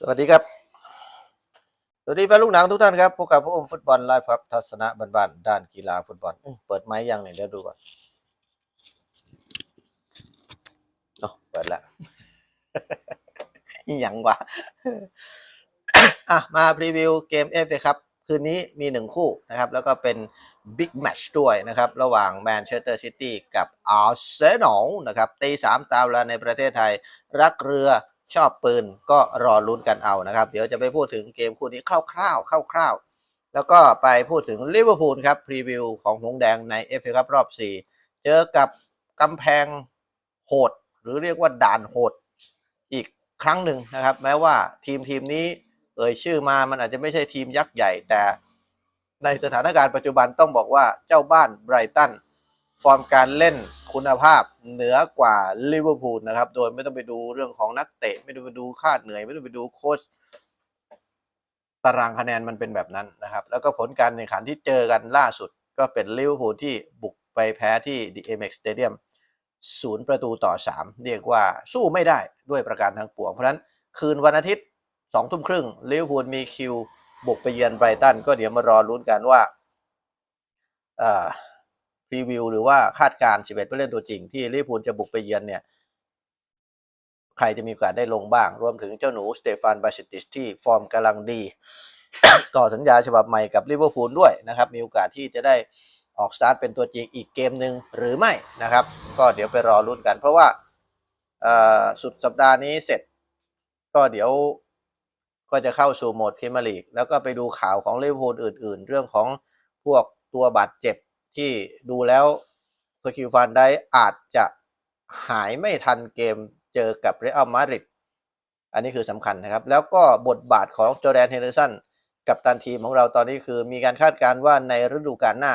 สวัสดีครับ สวัสดีแฟนลูกหนังทุกท่านครับพบกับพวกผมฟุตบอลไลฟ์ครับ ทัศนะบ้านๆด้านกีฬาฟุตบอล เปิดไม้ยังเนี่ยเดี๋ยวดูก่อนโอ้เปิดแล้วย่างวะอะ มาพรีวิวเกมเอฟครับ คืนนี้มีหนึ่งคู่นะครับ แล้วก็เป็นบิ๊กแมตช์ด้วยนะครับ ระหว่างแมนเชสเตอร์ซิตี้กับอาร์เซนอลนะครับตีสามตามเวลาในประเทศไทย รักเรือ ชอบปืนก็รอลุ้นกันเอานะครับ เดี๋ยวจะไปพูดถึงเกมคู่นี้คร่าวๆคร่าวๆ แล้วก็ไปพูดถึงลิเวอร์พูลครับ พรีวิวของหงแดงในเอฟเอคัพรอบ 4 เจอกับกำแพงโหด หรือเรียกว่าด่านโหด อีกครั้งหนึ่งนะครับ แม้ว่าทีมทีมนี้เอ่ยชื่อมามันอาจจะไม่ใช่ทีมยักษ์ใหญ่ แต่ในสถานการณ์ปัจจุบันต้องบอกว่าเจ้าบ้านไบรตันฟอร์มการเล่น คุณภาพเหนือกว่าลิเวอร์พูลนะครับ โดยไม่ต้องไปดูเรื่องของนักเตะ ไม่ต้องไปดูค่าเหนื่อย ไม่ต้องไปดูโค้ชตารางคะแนนมันเป็นแบบนั้นนะครับ แล้วก็ผลการแข่งขันที่เจอกันล่าสุด ก็เป็นลิเวอร์พูลที่บุกไปแพ้ที่ The Amex Stadium ศูนย์ประตูต่อ 3 เรียกว่าสู้ไม่ได้ด้วยประการทั้งปวง เพราะฉะนั้นคืนวันอาทิตย์สองทุ่มครึ่งลิเวอร์พูลมีคิวบุกไปเยือนไบรตัน ก็เดี๋ยวมารอลุ้นกันว่า พรีวิวหรือว่าคาดการณ์11ผู้เล่นตัวจริงที่ลิเวอร์พูลจะบุกไปเยือนเนี่ย ใครจะมีโอกาสได้ลงบ้าง รวมถึงเจ้าหนูสเตฟานบาชิติสที่ฟอร์มกำลังดี ต่อสัญญาฉบับใหม่กับลิเวอร์พูลด้วยนะครับ มีโอกาสที่จะได้ออกสตาร์ทเป็นตัวจริงอีกเกมหนึ่งหรือไม่นะครับ ก็เดี๋ยวไปรอลุ้นกัน เพราะว่าสุดสัปดาห์นี้เสร็จ ก็เดี๋ยวก็จะเข้าสู่โหมดพรีเมียร์ลีกแล้วก็ไปดูข่าวของลิเวอร์พูลอื่น ๆ เรื่องของพวกตัวบาดเจ็บ ที่ดูแล้วเฟอร์คิวฟันได้อาจจะหายไม่ทันเกมเจอกับเรอัลมาดริดอันนี้คือสำคัญนะครับ แล้วก็บทบาทของจอร์แดนเฮนเดอร์สันกับตันทีมของเราตอนนี้คือมีการคาดการณ์ว่าในฤดูกาลหน้า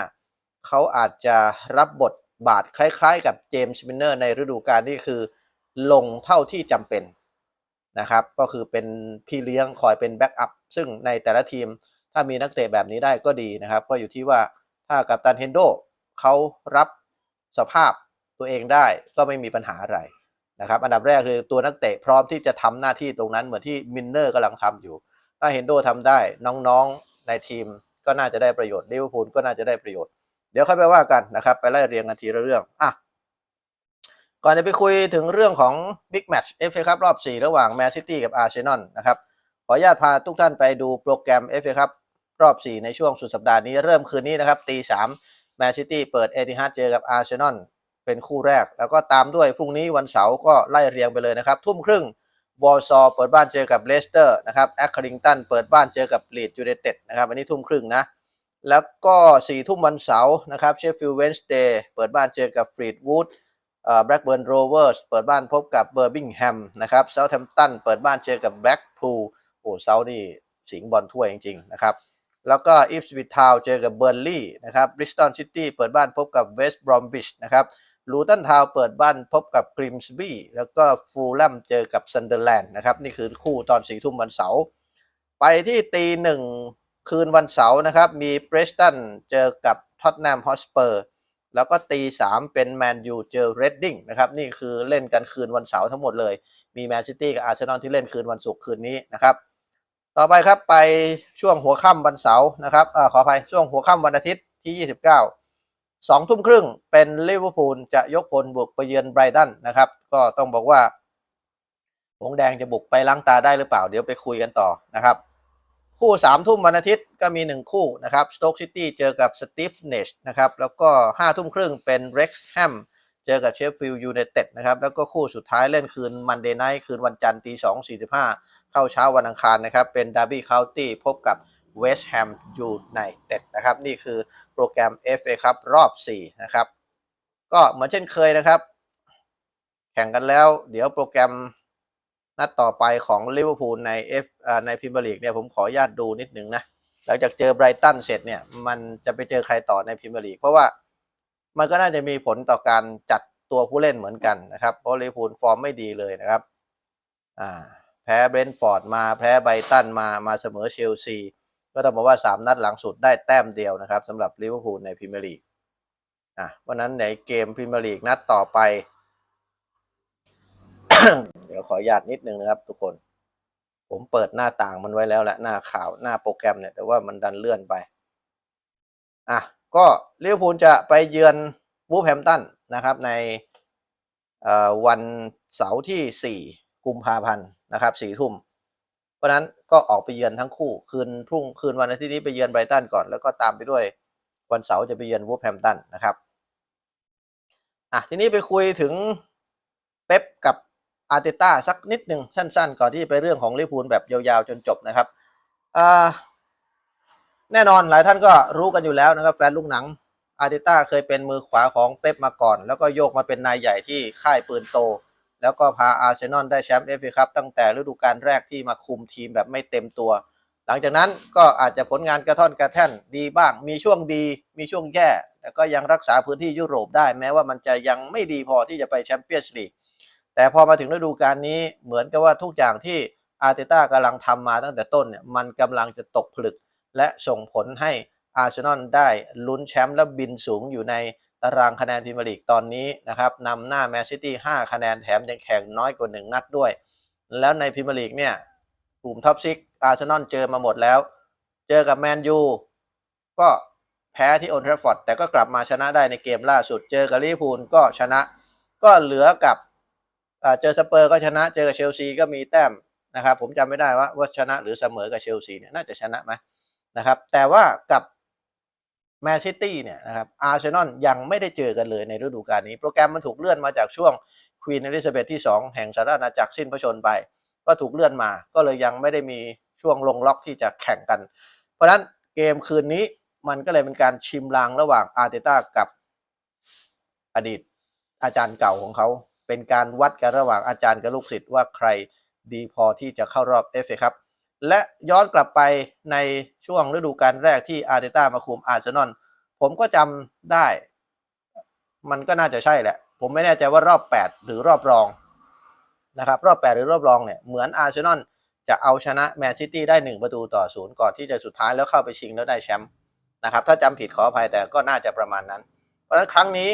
เขาอาจจะรับบทบาทคล้ายๆ กับเจมส์มินเนอร์ในฤดูกาลที่คือลงเท่าที่จำเป็นนะครับ ก็คือเป็นพี่เลี้ยงคอยเป็นแบ็กอัพซึ่งในแต่ละทีมถ้ามีนักเตะแบบนี้ได้ก็ดีนะครับ ก็อยู่ที่ว่า ถ้ากับตันเฮนโดเขารับสภาพตัวเองได้ก็ไม่มีปัญหาอะไรนะครับ อันดับแรกคือตัวนักเตะพร้อมที่จะทำหน้าที่ตรงนั้นเหมือนที่มินเนอร์กำลังทำอยู่ ถ้าเฮนโดทำได้น้องๆในทีมก็น่าจะได้ประโยชน์ลิเวอร์พูลก็น่าจะได้ประโยชน์ เดี๋ยวค่อยไปว่ากันนะครับ ไปไล่เรียงกันทีละเรื่องอะก่อนจะไปคุยถึงเรื่องของบิ๊กแมตช์เอฟเอคัพรอบ 4 ระหว่างแมนซิตี้กับอาร์เซนอลนะครับขออนุญาตพาทุกท่านไปดูโปรแกรมเอฟเอคัพ รอบ 4 ในช่วงสุดสัปดาห์นี้เริ่มคืนนี้นะครับตีสามแมนซิตี้เปิดเอติฮัดเจอกับอาร์เซนอลเป็นคู่แรก แล้วก็ตามด้วยพรุ่งนี้วันเสาร์ก็ไล่เรียงไปเลยนะครับ ทุ่มครึ่งวอลซอเปิดบ้านเจอกับเลสเตอร์นะครับแอคคาริงตันเปิดบ้านเจอกับลีดยูไนเต็ดนะครับอันนี้ทุ่มครึ่งนะแล้วก็4ี่ทุ่มวันเสาร์นะครับเชฟฟิลด์เวนสเดย์เปิดบ้านเจอกับฟรีดวูดอ่อแบล็กเบิร์นโรเวอร์สเปิดบ้านพบกับเบอร์บิงแฮมนะครับเซาท์แฮมป์ตันเปิดบ้านเจอกับแบล็กพูลโอ้เซาท์นี่สิงบอลถ้วยจริงๆนะครับ แล้วก็อีฟส์วิททาวเจอกับเบอร์ลี่นะครับบริสตันซิตี้เปิดบ้านพบกับเวสต์บรอมบิชนะครับลูตันทาวเปิดบ้านพบกับกริมสบีแล้วก็ฟูลแลมเจอกับซันเดอร์แลนด์นะครับนี่คือคู่ตอนสี่ทุ่มวันเสาร์ไปที่ตีหนึ่งคืนวันเสาร์นะครับมีเบรสตันเจอกับท็อตแนมฮอสเปอร์แล้วก็ตีสามเป็นแมนยูเจอเรดดิ้งนะครับนี่คือเล่นกันคืนวันเสาร์ทั้งหมดเลย มีแมนซิตี้กับอาร์เซนอลที่เล่นคืนวันศุกร์คืนนี้นะครับ ต่อไปครับไปช่วงหัวค่ำวันเสาร์นะครับอขออภัยช่วงหัวค่ำวันอาทิตย์ที่ 29สองทุ่มครึ่งเป็นลิเวอร์พูลจะยกพลบุกไปเยือนไบรตันนะครับ ก็ต้องบอกว่า หงแดงจะบุกไปล้างตาได้หรือเปล่า เดี๋ยวไปคุยกันต่อนะครับ คู่สามทุ่มวันอาทิตย์ก็มีหนึ่งคู่นะครับสโต๊กซิตี้เจอกับสตีฟเนชนะครับแล้วก็ห้าทุ่มครึ่งเป็นเร็กซ์แฮมเจอกับเชฟฟิลด์ยูไนเต็ดนะครับแล้วก็คู่สุดท้ายเล่นคืนมันเดย์ไนท์คืนวันจันทร์ตีสองสี่สิบห้า เข้าเช้าวันอังคารนะครับ เป็นดาร์บี้เคานตี้พบกับเวสต์แฮมยูไนเต็ดนะครับ นี่คือโปรแกรม FA ครับรอบ 4 นะครับ ก็เหมือนเช่นเคยนะครับ แข่งกันแล้ว เดี๋ยวโปรแกรมนัดต่อไปของลิเวอร์พูลใน F อ่าในพรีเมียร์ลีกเนี่ยผมขออนุญาตดูนิดนึงนะ หลังจากเจอไบรตันเสร็จเนี่ย มันจะไปเจอใครต่อในพรีเมียร์ลีกเพราะว่ามันก็น่าจะมีผลต่อการจัดตัวผู้เล่นเหมือนกันนะครับ เพราะลิเวอร์พูลฟอร์มไม่ดีเลยนะครับ อ่า แพ้เบรนท์ฟอร์ดมาแพ้ไบรตันมามาเสมอเชลซีก็ต้องบอกว่า 3 นัดหลังสุดได้แต้มเดียวนะครับสำหรับลิเวอร์พูลในพรีเมียร์ลีกอะวันนั้นในเกมพรีเมียร์ลีกนัดต่อไป เดี๋ยวขออนุญาตนิดนึงนะครับทุกคน ผมเปิดหน้าต่างมันไว้แล้วแหละหน้าข่าวหน้าโปรแกรมเนี่ยแต่ว่ามันดันเลื่อนไปอะก็ลิเวอร์พูลจะไปเยือนวูฟแฮมตันนะครับในวันเสาร์ที่ 4 กุมภาพันธ์ นะครับ4ทุ่ม เพราะนั้นก็ออกไปเยือนทั้งคู่ คืนพรุ่งคืนวันอาทิตย์นี้ไปเยือนไบรตันก่อน แล้วก็ตามไปด้วยวันเสาร์จะไปเยือนวูฟแฮมตันนะครับอะทีนี้ไปคุยถึงเป๊ปกับอาร์เตต้าสักนิดหนึ่งสั้น ๆ ก่อนที่จะไปเรื่องของลิเรพูลแบบยาวๆจนจบนะครับอ่าแน่นอนหลายท่านก็รู้กันอยู่แล้วนะครับแฟนลูกหนังอาร์เตต้าเคยเป็นมือขวาของเป๊ปมาก่อน แล้วก็โยกมาเป็นนายใหญ่ที่ค่ายปืนโต แล้วก็พาอาร์เซนอลได้แชมป์เอฟเอคัพตั้งแต่ฤดูกาลแรกที่มาคุมทีมแบบไม่เต็มตัว หลังจากนั้นก็อาจจะผลงานกระท่อนกระแท่นดีบ้าง มีช่วงดี มีช่วงแย่ แต่ก็ยังรักษาพื้นที่ยุโรปได้แม้ว่ามันจะยังไม่ดีพอที่จะไปแชมเปี้ยนส์ลีกแต่พอมาถึงฤดูกาลนี้เหมือนกับว่าทุกอย่างที่อาร์เตต้ากำลังทำมาตั้งแต่ต้นเนี่ยมันกำลังจะตกผลึก และส่งผลให้อาร์เซนอลได้ลุ้นแชมป์และบินสูงอยู่ใน ตารางคะแนนพรีเมียร์ลีกตอนนี้นะครับนำหน้าแมนซิตี้5คะแนนแถมยังแข่งน้อยกว่า 1 นัดด้วย แล้วในพรีเมียร์ลีกเนี่ยกลุ่มท็อปซิกอาร์เซนอลเจอมาหมดแล้ว เจอกับแมนยูก็แพ้ที่โอลด์แทราฟอร์ดแต่ก็กลับมาชนะได้ในเกมล่าสุด เจอกับลิเวอร์พูลก็ชนะ ก็เหลือกับเจอสเปอร์ก็ชนะ เจอกับเชลซีก็มีแต้มนะครับ ผมจำไม่ได้ว่าว่าชนะหรือเสมอกับเชลซีเนี่ยน่าจะชนะไหมนะครับ แต่ว่ากับ แมนซิตี้เนี่ยนะครับอาร์เซนอลยังไม่ได้เจอกันเลยในฤดูกาลนี้ โปรแกรมมันถูกเลื่อนมาจากช่วงควีนอลิซาเบธที่ 2 แห่งสหราชอาณาจักรสิ้นพระชนม์ไป ก็ถูกเลื่อนมา ก็เลยยังไม่ได้มีช่วงลงล็อกที่จะแข่งกัน เพราะฉะนั้นเกมคืนนี้มันก็เลยเป็นการชิมลางระหว่างอาร์เตต้ากับอดีตอาจารย์เก่าของเขา เป็นการวัดกันระหว่างอาจารย์กับลูกศิษย์ว่าใครดีพอที่จะเข้ารอบเอฟเอครับ และย้อนกลับไปในช่วงฤดูกาลแรกที่อาร์เตต้ามาคุมอาร์เซนอลผมก็จำได้ มันก็น่าจะใช่แหละ ผมไม่แน่ใจว่ารอบ 8 หรือรอบรองนะครับ รอบ 8 หรือรอบรองเนี่ยเหมือนอาร์เซนอลจะเอาชนะแมนซิตี้ได้ 1 ประตูต่อศูนย์ก่อนที่จะสุดท้ายแล้วเข้าไปชิงแล้วได้แชมป์นะครับถ้าจำผิดขออภัยแต่ก็น่าจะประมาณนั้น เพราะฉะนั้นครั้งนี้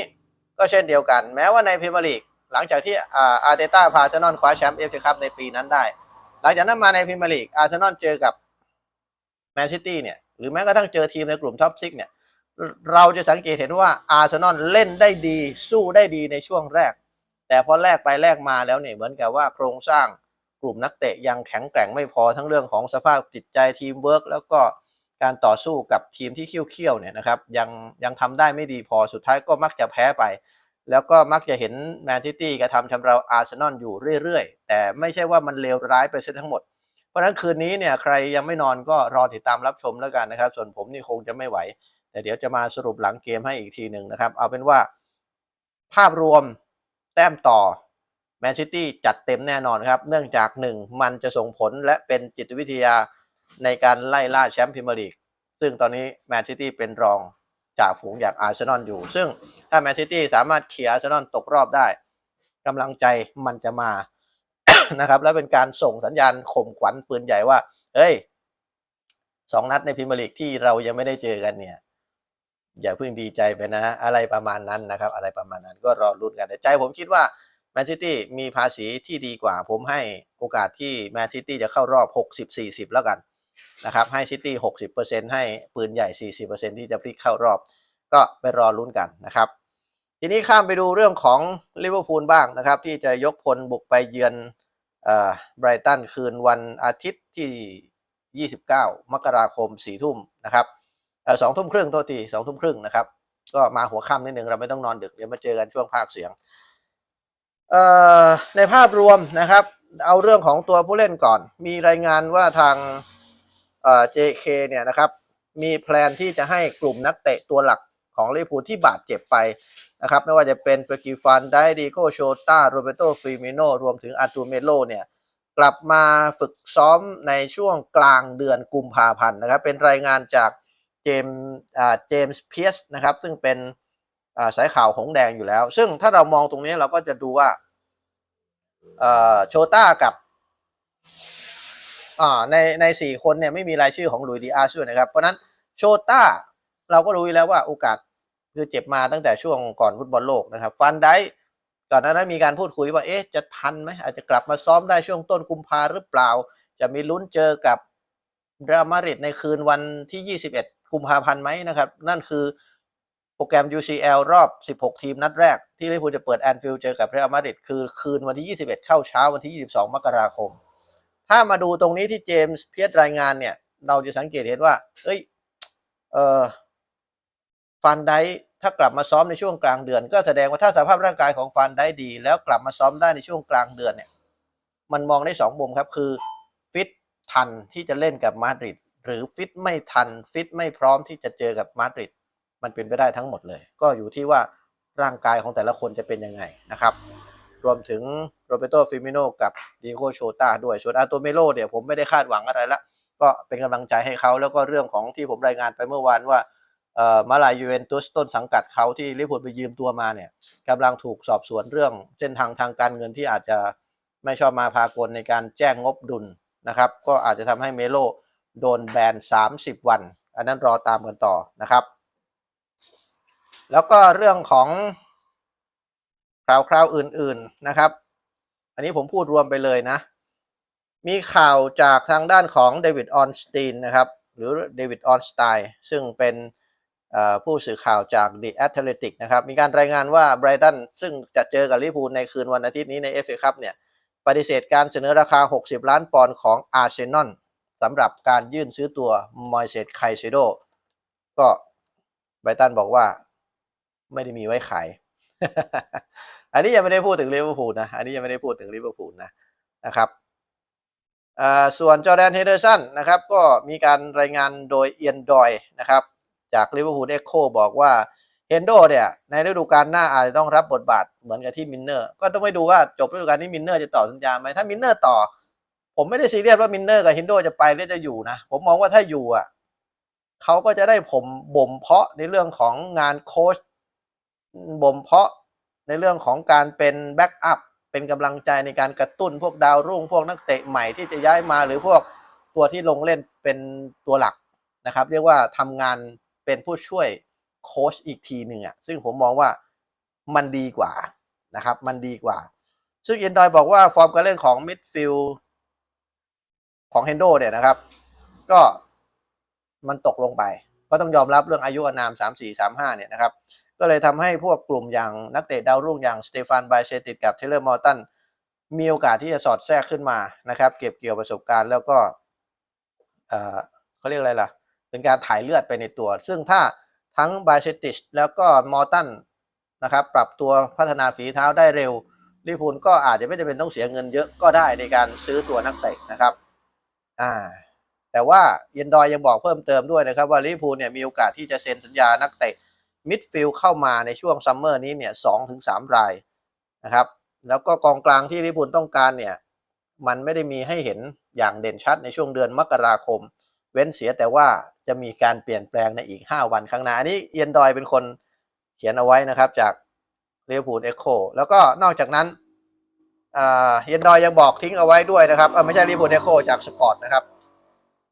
ก็เช่นเดียวกัน แม้ว่าในพรีเมียร์ลีกหลังจากที่อาร์เตต้าพาอาร์เซนอลคว้าแชมป์เอฟเอคัพในปีนั้นได้ หลังจากนั้นมาในพรีเมียร์ลีกอาร์เซนอลเจอกับแมนซิตี้เนี่ย หรือแม้กระทั่งเจอทีมในกลุ่มท็อปซิกเนี่ย เราจะสังเกตเห็นว่าอาร์เซนอลเล่นได้ดี สู้ได้ดีในช่วงแรก แต่พอแลกไปแลกมาแล้วเนี่ยเหมือนกับว่าโครงสร้างกลุ่มนักเตะยังแข็งแกร่งไม่พอทั้งเรื่องของสภาพจิตใจทีมเวิร์กแล้วก็การต่อสู้กับทีมที่เขี้ยวๆเนี่ยนะครับยังยังทำได้ไม่ดีพอสุดท้ายก็มักจะแพ้ไป แล้วก็มักจะเห็นแมนซิตี้กระทำชำเราอาร์เซนอลอยู่เรื่อยๆ แต่ไม่ใช่ว่ามันเลวร้ายไปเสียทั้งหมด เพราะฉะนั้นคืนนี้เนี่ยใครยังไม่นอนก็รอติดตามรับชมแล้วกันนะครับ ส่วนผมนี่คงจะไม่ไหว แต่เดี๋ยวจะมาสรุปหลังเกมให้อีกทีหนึ่งนะครับ เอาเป็นว่า ภาพรวมแต้มต่อแมนซิตี้จัดเต็มแน่นอนครับ เนื่องจากหนึ่งมันจะส่งผลและเป็นจิตวิทยาในการไล่ล่าแชมป์พรีเมียร์ลีกซึ่งตอนนี้แมนซิตี้เป็นรอง จากฝูงอย่างอาร์เซนอลอยู่ ซึ่งถ้าแมนซิตี้สามารถเคลียร์อาร์เซนอลตกรอบได้กำลังใจมันจะมานะครับและเป็นการส่งสัญญาณข่มขวัญปืนใหญ่ว่าเฮ้ยสองนัดในพรีเมียร์ลีกที่เรายังไม่ได้เจอกันเนี่ย อย่าเพิ่งดีใจไปนะ อะไรประมาณนั้นนะครับ อะไรประมาณนั้นก็รอลุ้นกันแต่ใจผมคิดว่าแมนซิตี้มีภาษีที่ดีกว่า ผมให้โอกาสที่แมนซิตี้จะเข้ารอบ 60-40 แล้วกัน นะครับให้ซิตี้ 60%ให้ปืนใหญ่ 40%ที่จะพลิกเข้ารอบ ก็ไปรอลุ้นกันนะครับ ทีนี้ข้ามไปดูเรื่องของลิเวอร์พูลบ้างนะครับ ที่จะยกพลบุกไปเยือนไบรตันคืนวันอาทิตย์ที่ 29 มกราคม 4 ทุ่มนะครับสองทุ่มครึ่งโทษทีสองทุ่มครึ่งนะครับ ก็มาหัวค่ำนิดนึงเราไม่ต้องนอนดึก เดี๋ยวมาเจอกันช่วงภาคเสียง ในภาพรวมนะครับ เอาเรื่องของตัวผู้เล่นก่อน มีรายงานว่าทาง JK เนี่ยนะครับมีแพลนที่จะให้กลุ่มนักเตะตัวหลักของลิเวอร์พูลที่บาดเจ็บไปนะครับไม่ว่าจะเป็นเฟอร์กิฟันไดดีโกโชตาโรเบโตฟ r มิโนรวมถึงอาร์ตูเมโลเนี่ยกลับมาฝึกซ้อมในช่วงกลางเดือนกุมภาพันธ์นะครับเป็นรายงานจากเจมเจมส์เพียสนะครับซึ่งเป็นสายข่าวของแดงอยู่แล้ว ซึ่งถ้าเรามองตรงนี้เราก็จะดูว่าโชต้ากับ อ่าในในสี่คนเนี่ยไม่มีรายชื่อของลุยดีอาร์ด้วยนะครับ เพราะนั้นโชต้าเราก็รู้แล้วว่าโอกาสคือเจ็บมาตั้งแต่ช่วงก่อนฟุตบอลโลกนะครับ ฟันได้ก่อนหน้านั้นมีการพูดคุยว่าเอ๊ะจะทันไหมอาจจะกลับมาซ้อมได้ช่วงต้นกุมภาหรือเปล่า จะมีลุ้นเจอกับเรอัลมาดริดในคืนวันที่ 21 กุมภาพันธ์ไหมนะครับ นั่นคือโปรแกรม UCL รอบ 16 ทีมนัดแรก ที่ลิเวอร์พูลจะเปิดแอนฟิลด์เจอกับเรอัลมาดริดคือคืนวันที่ 21 เข้าเช้าวันที่ 22 มกราคม ถ้ามาดูตรงนี้ที่เจมส์เพียรรายงานเนี่ย เราจะสังเกตเห็นว่า เอ้ย เออฟันไดถ้ากลับมาซ้อมในช่วงกลางเดือน ก็แสดงว่าถ้าสภาพร่างกายของฟันได้ดี แล้วกลับมาซ้อมได้ในช่วงกลางเดือนเนี่ย มันมองได้สองมุมครับคือฟิตทันที่จะเล่นกับมาดริดหรือฟิตไม่ทันฟิตไม่พร้อมที่จะเจอกับมาดริดมันเป็นไปได้ทั้งหมดเลย ก็อยู่ที่ว่าร่างกายของแต่ละคนจะเป็นยังไงนะครับ รวมถึงโรเบโตฟิมิโนกับดิโกโชตาด้วยส่วนอาโตเมโลเนี่ยผมไม่ได้คาดหวังอะไรละก็เป็นกำลังใจให้เขาแล้วก็เรื่องของที่ผมรายงานไปเมื่อวานว่ามาลายยูเวนตุสต้นสังกัดเขาที่ลิเวอร์พูลไปยืมตัวมาเนี่ยกำลังถูกสอบสวนเรื่องเส้นทางทางการเงินที่อาจจะไม่ชอบมาพากลในการแจ้งงบดุลนะครับ ก็อาจจะทำให้เมโลโดนแบน 30 วัน อันนั้นรอตามกันต่อนะครับ แล้วก็เรื่องของ คราวอื่นๆนะครับ อันนี้ผมพูดรวมไปเลยนะ มีข่าวจากทางด้านของเดวิดออนสตีนนะครับ หรือเดวิดออนสไตน์ซึ่งเป็นผู้สื่อข่าวจาก The Athletic นะครับ มีการรายงานว่าไบรตันซึ่งจะเจอกับลิเวอร์พูลในคืนวันอาทิตย์นี้ใน FA คัพเนี่ยปฏิเสธการเสนอราคา 60 ล้านปอนด์ของอาร์เซนอลสำหรับการยื่นซื้อตัวมอยเซตไคเซโดก็ไบรตันบอกว่า ไม่ได้มีไว้ขาย อันนี้ยังไม่ได้พูดถึงลิเวอร์พูลนะ อันนี้ยังไม่ได้พูดถึงลิเวอร์พูลนะนะครับส่วนจอแดนเฮเดอร์สันนะครับก็มีการรายงานโดยเอียนดอยนะครับจากลิเวอร์พูลเอ็กโคบอกว่าเฮนโดเนี่ยในฤดูกาลหน้าอาจจะต้องรับบทบาทเหมือนกับที่มินเนอร์ก็ต้องไปดูว่าจบฤดูกาลนี้มินเนอร์จะต่อสัญญาไหมถ้ามินเนอร์ต่อ ผมไม่ได้ซีเรียสว่ามินเนอร์กับเฮนโดจะไปหรือจะอยู่นะ ผมมองว่าถ้าอยู่อะเขาก็จะได้ผมบ่มเพาะในเรื่องของงานโค้ชบ่มเพาะ ในเรื่องของการเป็นแบ็กอัพเป็นกำลังใจในการกระตุ้นพวกดาวรุ่ง พวกนักเตะใหม่ที่จะย้ายมาหรือพวกตัวที่ลงเล่นเป็นตัวหลักนะครับ เรียกว่าทำงานเป็นผู้ช่วยโค้ชอีกทีหนึ่งอะซึ่งผมมองว่ามันดีกว่านะครับ มันดีกว่า ซึ่งเอ็นดอยบอกว่าฟอร์มการเล่นของมิดฟิลของเฮนโดเนี่ยนะครับ ก็มันตกลงไป ก็ต้องยอมรับเรื่องอายุอานาม3 4 3 5เนี่ยนะครับ ก็เลยทำให้พวกกลุ่มอย่างนักเตะดาวรุ่งอย่างสเตฟานไบเชติดกับเทเลอร์มอร์ตันมีโอกาสที่จะสอดแทรกขึ้นมานะครับ เก็บเกี่ยวประสบการณ์แล้วก็เออเขาเรียกอะไรล่ะ เป็นการถ่ายเลือดไปในตัว ซึ่งถ้าทั้งไบเชติชแล้วก็มอร์ตันนะครับ ปรับตัวพัฒนาฝีเท้าได้เร็วลิพูลก็อาจจะไม่จำเป็นต้องเสียเงินเยอะก็ได้ในการซื้อตัวนักเตะนะครับอ่าแต่ว่าเยนดอยยังบอกเพิ่มเติมด้วยนะครับว่าลิพูลเนี่ยมีโอกาสที่จะเซ็นสัญญานักเตะ มิดฟิลด์เข้ามาในช่วงซัมเมอร์นี้เนี่ยสองถึงสามรายนะครับ แล้วก็กองกลางที่ลิเวอร์พูลต้องการเนี่ย มันไม่ได้มีให้เห็นอย่างเด่นชัดในช่วงเดือนมกราคม เว้นเสียแต่ว่าจะมีการเปลี่ยนแปลงในอีก 5 วันข้างหน้า อันนี้เอียนดอยเป็นคนเขียนเอาไว้นะครับจากลิเวอร์พูลเอ็กโคแล้วก็นอกจากนั้นเอียนดอยยังบอกทิ้งเอาไว้ด้วยนะครับไม่ใช่ลิเวอร์พูลเอ็กโคจากสปอร์ตนะครับ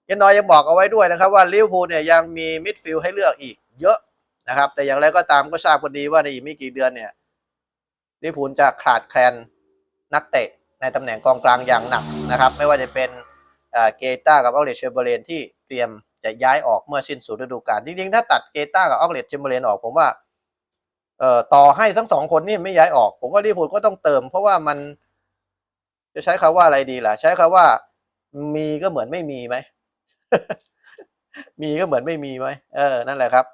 เอียนดอยยังบอกเอาไว้ด้วยนะครับว่าลิเวอร์พูลเนี่ยยังมีมิดฟิลด์ให้เลือกอีกเยอะ นะครับ แต่อย่างไรก็ตามก็ทราบกันดีว่าในอีกไม่กี่เดือนเนี่ยลิพูลจะขาดแคลนนักเตะในตำแหน่งกองกลางอย่างหนักนะครับ ไม่ว่าจะเป็นเอ่อเกต้ากับออกเลตเชมเบอร์เลนที่เตรียมจะย้ายออกเมื่อสิ้นสุดฤดูกาลจริงๆถ้าตัดเกต้ากับออกเลตเชมเบอร์เลนออกผมว่าเอ่อต่อให้ทั้งสองคนนี่ไม่ย้ายออก ผมว่าลิพูลก็ต้องเติม เพราะว่ามันจะใช้คาว่าอะไรดีล่ะ ใช้คาว่ามีก็เหมือนไม่มีไหมมีก็เหมือนไม่มีไหมเออนั่นแหละครับ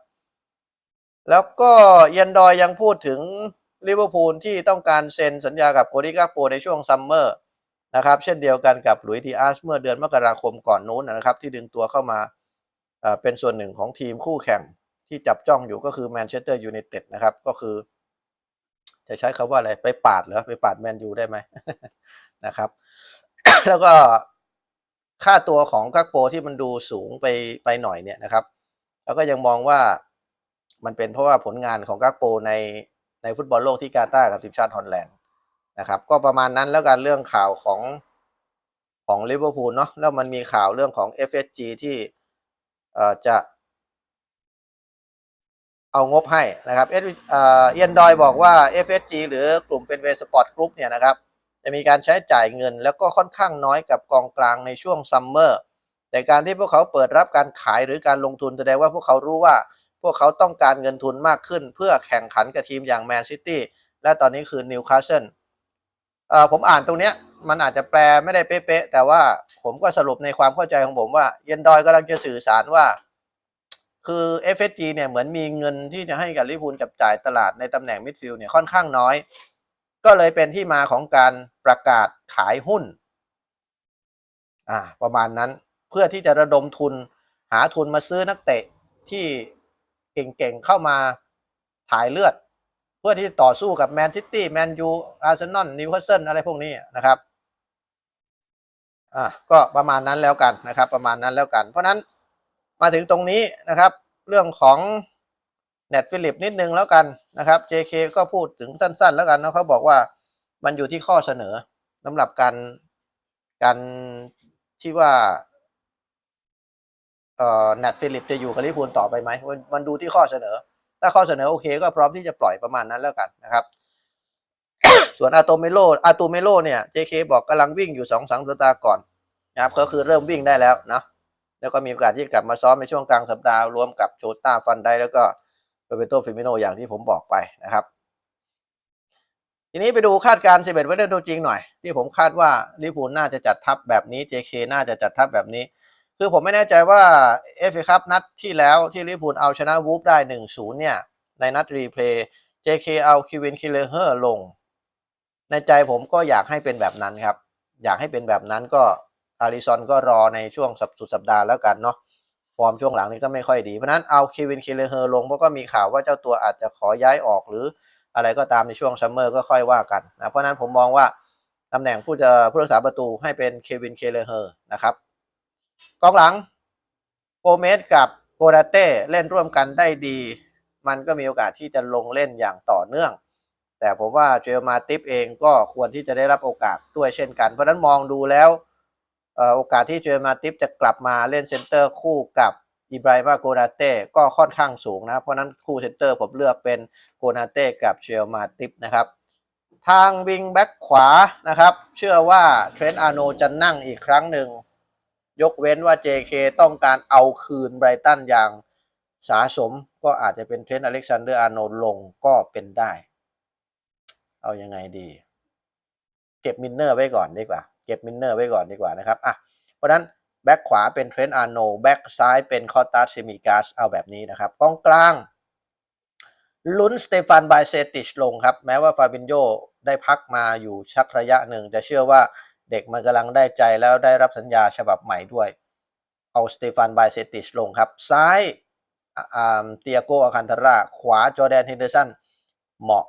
แล้วก็เยันดอยยังพูดถึงลิเวอร์พูลที่ต้องการเซ็นสัญญากับโกดิกาโปในช่วงซัมเมอร์นะครับ เช่นเดียวกันกับหลุยส์ดีอาร์สเมื่อเดือนมกราคมก่อนนู้นนะครับ ที่ดึงตัวเข้ามาเอ่อเป็นส่วนหนึ่งของทีมคู่แข่งที่จับจ้องอยู่ก็คือแมนเชสเตอร์ยูไนเต็ดนะครับ ก็คือ จะใช้คาว่าอะไรไปปาดเหรอไปปาดแมนยูได้ไหมนะครับ แล้วก็ค่าตัวของกักโปที่มันดูสูงไปไปหน่อยเนี่ยนะครับ แล้วก็ยังมองว่า มันเป็นเพราะว่าผลงานของกักโปในในฟุตบอลโลกที่กาตาร์กับทีมชาติฮอลแลนด์นะครับ ก็ประมาณนั้นแล้วกันเรื่องข่าวของของลิเวอร์พูลเนาะแล้วมันมีข่าวเรื่องของ FSG ที่เอ่อจะ เอางบให้นะครับเอสเอ่อเอียนดอยบอกว่า FSG หรือกลุ่มเป็นเวสปอร์ตกรุ๊ปเนี่ยนะครับจะมีการใช้จ่ายเงิน แล้วก็ค่อนข้างน้อยกับกองกลางในช่วงซัมเมอร์แต่การที่พวกเขาเปิดรับการขายหรือการลงทุนแสดงว่าพวกเขารู้ว่า พวกเขาต้องการเงินทุนมากขึ้น เพื่อแข่งขันกับทีมอย่างแมนซิตี้และตอนนี้คือนิวคาสเซิลผมอ่านตรงเนี้ยมันอาจจะแปลไม่ได้เป๊ะๆแต่ว่าผมก็สรุปในความเข้าใจของผมว่า เยนดอยกำลังจะสื่อสารว่า คือ FSG เนี่ยเหมือนมีเงินที่จะให้กับลิพูลจับจ่ายตลาดในตำแหน่งมิดฟิลด์เนี่ยค่อนข้างน้อย ก็เลยเป็นที่มาของการประกาศขายหุ้นอ่าประมาณนั้นเพื่อที่จะระดมทุนหาทุนมาซื้อนักเตะที่ เก่งๆ เข้ามาถ่ายเลือด เพื่อที่ต่อสู้กับแมนซิตี้แมนยูอาร์เซนอลนิวคาสเซิลอะไรพวกนี้นะครับอ่าก็ประมาณนั้นแล้วกันนะครับ ประมาณนั้นแล้วกัน เพราะนั้นมาถึงตรงนี้นะครับ เรื่องของเน็ตฟิลิปนิดนึงแล้วกันนะครับ JK ก็พูดถึงสั้น ๆ แล้วกันนะเขาบอกว่ามันอยู่ที่ข้อเสนอสำหรับการการที่ว่า น็ตฟิลิปจะอยู่กับลิเวอร์พูลต่อไปไหมมันมันดูที่ข้อเสนอ ถ้าข้อเสนอโอเคก็พร้อมที่จะปล่อยประมาณนั้นแล้วกันนะครับส่วนอาโตเมโลอาตูเมโลเนี่ย JK บอกกำลังวิ่งอยู่สองสามสัปดาห์ก่อนนะครับก็คือเริ่มวิ่งได้แล้วนะแล้วก็มีโอกาสที่กลับมาซ้อมในช่วงกลางสัปดาห์รวมกับโจต้าฟันได้แล้วก็โรเบโตฟิมิโนอย่างที่ผมบอกไปนะครับ ทีนี้ไปดูคาดการณ์11วันเล่นตัวจริงหน่อย ที่ผมคาดว่าลิเวอร์พูลน่าจะจัดทัพแบบนี้ JK น่าจะจัดทัพแบบนี้ คือผมไม่แน่ใจว่าเอฟเอคัพนัดที่แล้วที่ลิเวอร์พูลเอาชนะวูฟได้ 1-0 เนี่ย ในนัดรีเพลย์ JK เอาคิวินคิเลเฮอร์ลง ในใจผมก็อยากให้เป็นแบบนั้นครับ อยากให้เป็นแบบนั้นก็อาริซอนก็รอในช่วงสัปสุดสัปดาห์แล้วกันเนาะฟอร์มช่วงหลังนี้ก็ไม่ค่อยดี เพราะนั้นเอาคิวินคิเลเฮอร์ลงเพราะก็มีข่าวว่าเจ้าตัวอาจจะขอย้ายออกหรืออะไรก็ตามในช่วงซัมเมอร์ก็ค่อยว่ากันนะเพราะนั้นผมมองว่าตำแหน่งผู้จะผู้รักษาประตูให้เป็นเควินเคเลเฮอร์นะครับ กองหลังโกเมสกับโกดาเต้เล่นร่วมกันได้ดี มันก็มีโอกาสที่จะลงเล่นอย่างต่อเนื่อง แต่ผมว่าเจลมาติฟเองก็ควรที่จะได้รับโอกาสด้วยเช่นกัน เพราะนั้นมองดูแล้วโอกาสที่เจลมาติฟจะกลับมาเล่นเซนเตอร์คู่กับอิบราฮิมาโกนาเต้ก็ค่อนข้างสูงนะ เพราะนั้นคู่เซนเตอร์ผมเลือกเป็นโกนาเต้กับเจลมาติฟนะครับ ทางวิงแบ็กขวานะครับ เชื่อว่าเทรนต์อาร์โนจะนั่งอีกครั้งหนึ่ง ยกเว้นว่า JK ต้องการเอาคืนไบรตันอย่างสาสมก็อาจจะเป็นเทรนต์อเล็กซานเดอร์อาร์โนลงก็เป็นได้ เอายังไงดี เก็บมินเนอร์ไว้ก่อนดีกว่า เก็บมินเนอร์ไว้ก่อนดีกว่านะครับอะเพราะนั้นแบ็กขวาเป็นเทรนต์อาร์โนแบ็กซ้ายเป็นคอตัสเซมิกาสเอาแบบนี้นะครับกองกลางลุ้นสเตฟานไบเซติชลงครับ แม้ว่าฟาบินโยได้พักมาอยู่ชักระยะหนึ่ง แต่เชื่อว่า เด็กมันกำลังได้ใจแล้วได้รับสัญญาฉบับใหม่ด้วย เอาสเตฟานไบเซติชลงครับ ซ้ายอ่าเตียโกอาคันทาราขวาจอแดนเฮนเดอร์สันเหมาะ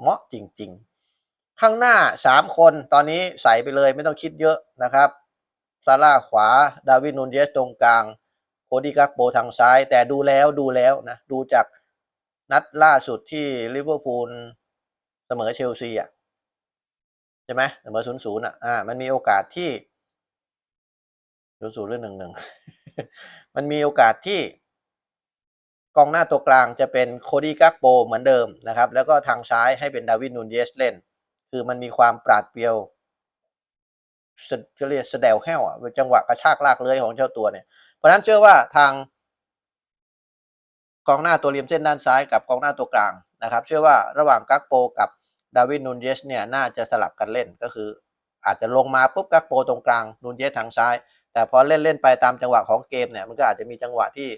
เหมาะจริง ๆ ข้างหน้า 3 คนตอนนี้ใส่ไปเลยไม่ต้องคิดเยอะนะครับซาร่าขวา ดาวินนูนเยสตรงกลาง โคดี้กักโปทางซ้าย แต่ดูแล้วดูแล้วนะ ดูจากนัดล่าสุดที่ลิเวอร์พูลเสมอเชลซีอะ ใช่ไหมเสมอศูนย์ศูนย์อะอ่ามันมีโอกาสที่ศูนย์ศูนย์หรือหนึ่งหนึ่งมันมีโอกาสที่กองหน้าตัวกลางจะเป็นโคดี้กักโปเหมือนเดิมนะครับ แล้วก็ทางซ้ายให้เป็นดาวินนูนเยสเล่น คือมันมีความปราดเปรียวสจะเรียกสแดวแห้วอะจังหวะกระชากลากเลื้อยของเจ้าตัวเนี่ย เพราะฉะนั้นเชื่อว่าทางกองหน้าตัวริมเส้นด้านซ้ายกับกองหน้าตัวกลางนะครับ เชื่อว่าระหว่างกักโปกับ ดาวินนูนเยสเนี่ยน่าจะสลับกันเล่นก็คือ อาจจะลงมาปุ๊บกักโปตรงกลางนูนเยสทางซ้าย แต่พอเล่นเล่นไปตามจังหวะของเกมเนี่ยมันก็อาจจะมีจังหวะที่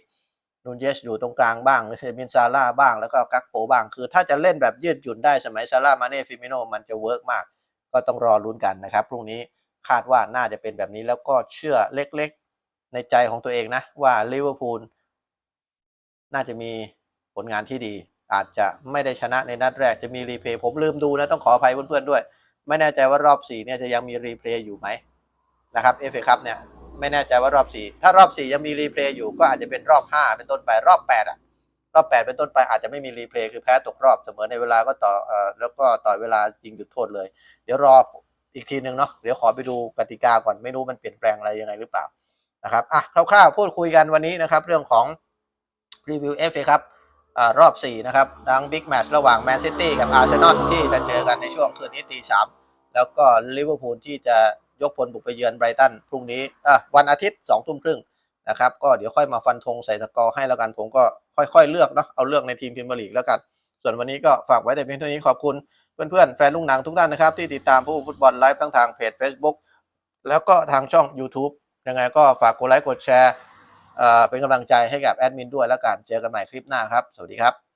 นูนเยสอยู่ตรงกลางบ้างหรือมินซาร่าบ้างแล้วก็กักโปบ้าง คือถ้าจะเล่นแบบยืดหยุ่นได้สมัยซาร่ามาเน่ฟิมิโนมันจะเวิร์กมาก ก็ต้องรอลุ้นกันนะครับพรุ่งนี้คาดว่าน่าจะเป็นแบบนี้แล้วก็เชื่อเล็กๆ ในใจของตัวเองนะว่าลิเวอร์พูลน่าจะมีผลงานที่ดี อาจจะไม่ได้ชนะในนัดแรกจะมีรีเพย์ผมลืมดูนะต้องขออภัยเพื่อนๆด้วย ไม่แน่ใจว่ารอบ4เนี่ยจะยังมีรีเพย์อยู่ไหมนะครับเอฟเอคัพเนี่ยไม่แน่ใจว่ารอบ 4 ถ้ารอบ 4 ยังมีรีเพย์อยู่ก็อาจจะเป็นรอบ 5 เป็นต้นไปรอบ 8 อะ รอบ 8 เป็นต้นไปอาจจะไม่มีรีเพย์คือแพ้ตกรอบเสมอในเวลาก็ต่อเอ่อแล้วก็ต่อเวลายิงจุดโทษเลย เดี๋ยวรออีกทีหนึ่งเนาะเดี๋ยวขอไปดูกติกาก่อนไม่รู้มันเปลี่ยนแปลงอะไรยังไงหรือเปล่านะครับอะคร่าวๆพูดคุยกันวันนี้นะครับ เรื่องของรีวิวเอฟเอครับ รอบ 4 นะครับดังบิ๊กแมตช์ระหว่างแมนซิตี้กับอาร์เซนอลที่จะเจอกันในช่วงคืนนี้ตีสามแล้วก็ลิเวอร์พูลที่จะยกพลบุกไปเยือนไบรตันพรุ่งนี้วันอาทิตย์สองทุ่มครึ่งนะครับก็เดี๋ยวค่อยมาฟันธงใส่สกอร์ให้แล้วกันผมก็ค่อยๆ เลือกเนาะเอาเลือกในทีมพรีเมียร์ลีกแล้วกัน ส่วนวันนี้ก็ฝากไว้แต่เพียงเท่านี้ขอบคุณเพื่อนๆแฟนลุงหนังทุกท่านนะครับ ที่ติดตามผู้ฟุตบอลไลฟ์ทั้งทางเพจ Facebook แล้วก็ทางช่อง YouTube ยังไงก็ฝากกดไลค์กดแชร์ เป็นกำลังใจให้กับแอดมินด้วยแล้วกันเจอกันใหม่คลิปหน้าครับ สวัสดีครับ